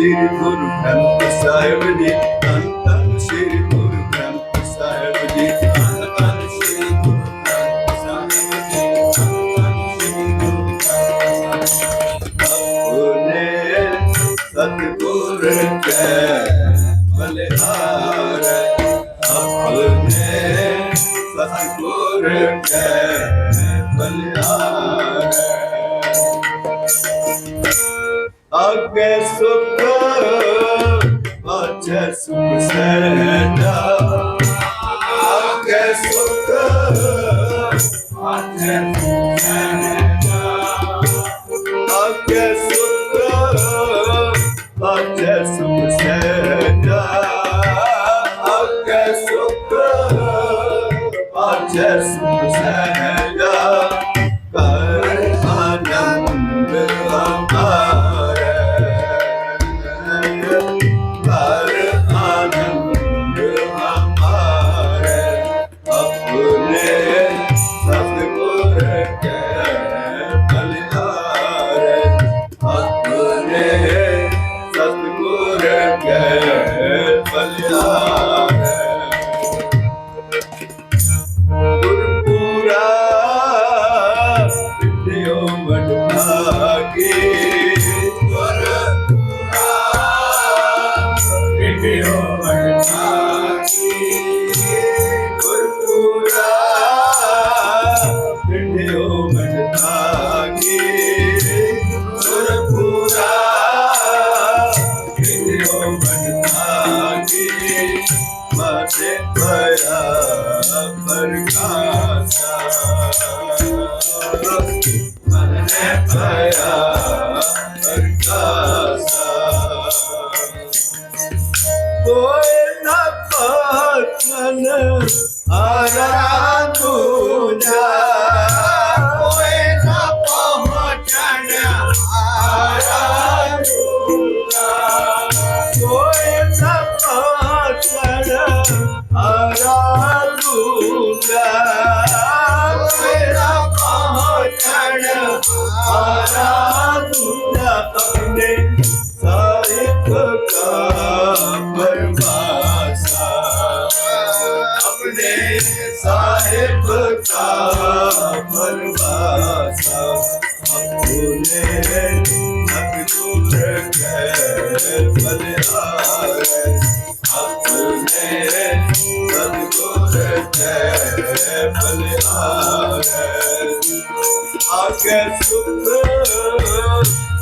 ਸ੍ਰੀ ਗੁਰੂ ਗ੍ਰੰਥ ਸਾਹਿਬ ਜੀ ਧੰਨ ਧੰਨ ਸ੍ਰੀ ਗੁਰੂ ਗ੍ਰੰਥ ਸਾਹਿਬ ਜੀ ਧੰਨ ਧੰਨ ਸ੍ਰੀ ਗੁਰੂ ਗ੍ਰੰਥ ਸਾਹਿਬ ਜੀ ਧੰਨ ਧੰਨ ਸ੍ਰੀ ਗੁਰੂ ਗ੍ਰੰਥ ਸਾਹਿਬ ਆਪਣੇ ਸਤਿਗੁਰ ਕੈ ਬਲਿਹਾਰ ਆਪਣੇ ਸਤਿਗੁਰ ਕੈ ਬਲਿਹਾਰ ਅੱਗੇ ਸੁਖ ਪਾਛੇ ਸੁਖ ਸਹਿਜਾ ਅੱਗੇ ਸੁਖ ਪਾਛੇ ਸੁਖ ਸਹਿਜਾ ਅੱਗੇ ਸੁਖ ਪਾਛੇ ਸੁਖ ਸਹਿਜਾ ਅੱਗੇ ਸੁਖ ਪਾਛੇ ਸੁਖ ਸਹਿਜਾ ਮਨੇ ਸਾਰਾ ਦੁਨੀਆ ਤੰਨੇ ਸਾਇਕ ਕਾ ਪਰਵਾਸਾ ਆਪਣੇ ਸਾਹਿਬ ਕਾ ਪਰਵਾਸਾ ਆਪਣੇ ਨਕਲੂ ਰਖੇ ਬਲਿਆ ਲੈ ਬਲਿਹਾਰੇ ਆਖੇ ਸੁਖ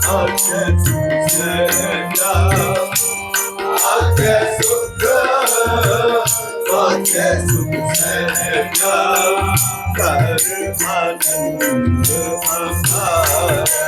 ਆਖੇ ਸੁਜਾ ਆਖੇ ਸੁਖ ਆਖੇ ਸੁਜਾ ਕਰ ਆਨੰਦ ਅਪਾਰ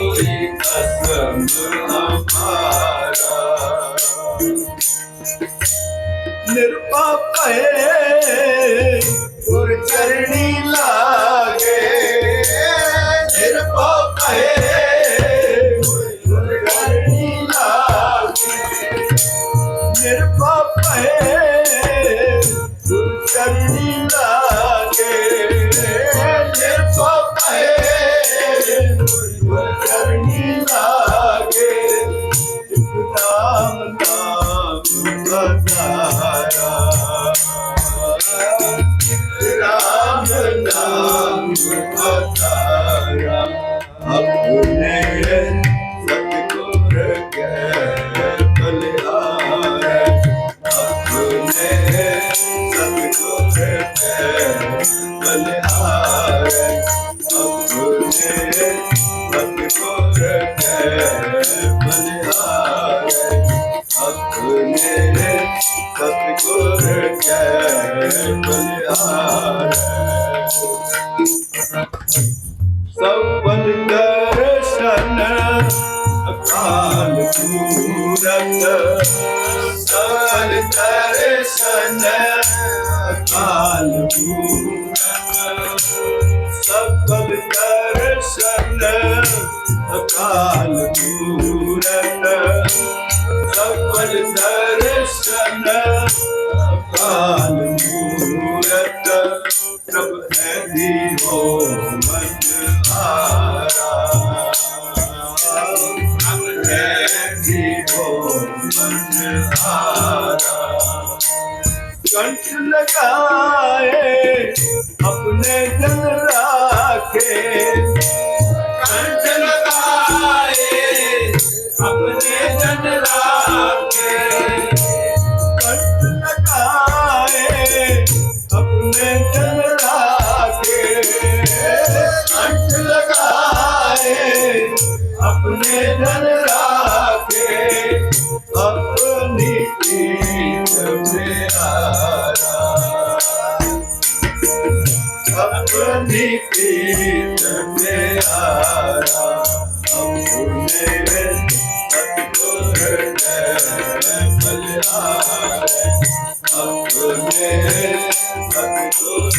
ਹੋਈ ਕਸਮ ਹਮਾਰਾ ਨਿਰਪਾਪੇ ਗੁਰ ਚਰਣੀ ਲਾਗੇ। ਨਿਰਪਾਪੇ ਨਿਰਪਾਪ ਹੈ World ਕੈ ਬਲਿਹਾਰ ਸਬਲ ਦਰਸ਼ਨ ਅਕਾਲ ਮੂਰਤ ਸਬਲ ਦਰਸ਼ਨ ਅਕਾਲ ਮੂਰਤ ਸਬਲ ਦਰਸ਼ਨ ਅਕਾਲ ਮੂਰਤ ਸਬਲ ਦਰਸ਼ਨ ਅਕਾਲ ਮੂਰਤ ਪ੍ਰਭ ਹੈ ਦੀਓ ਮਨ ਹਾਰਾ ਪ੍ਰਭ ਹੈ ਦੀਓ ਮਨ ਹਾਰਾ ਕੰਠ ਲਗਾਏ ਆਪਣੇ ਦਿਲ ਰਾਖੇ। ਕੰਠ ਲਗਾਏ ਆਪਣੇ ਦਿਲ ਰਾਖੇ। अपने जन राखे अपनी पीठ प्यारा अपनी पीठ प्यारा अपने सतगुर जय बलिहार अपने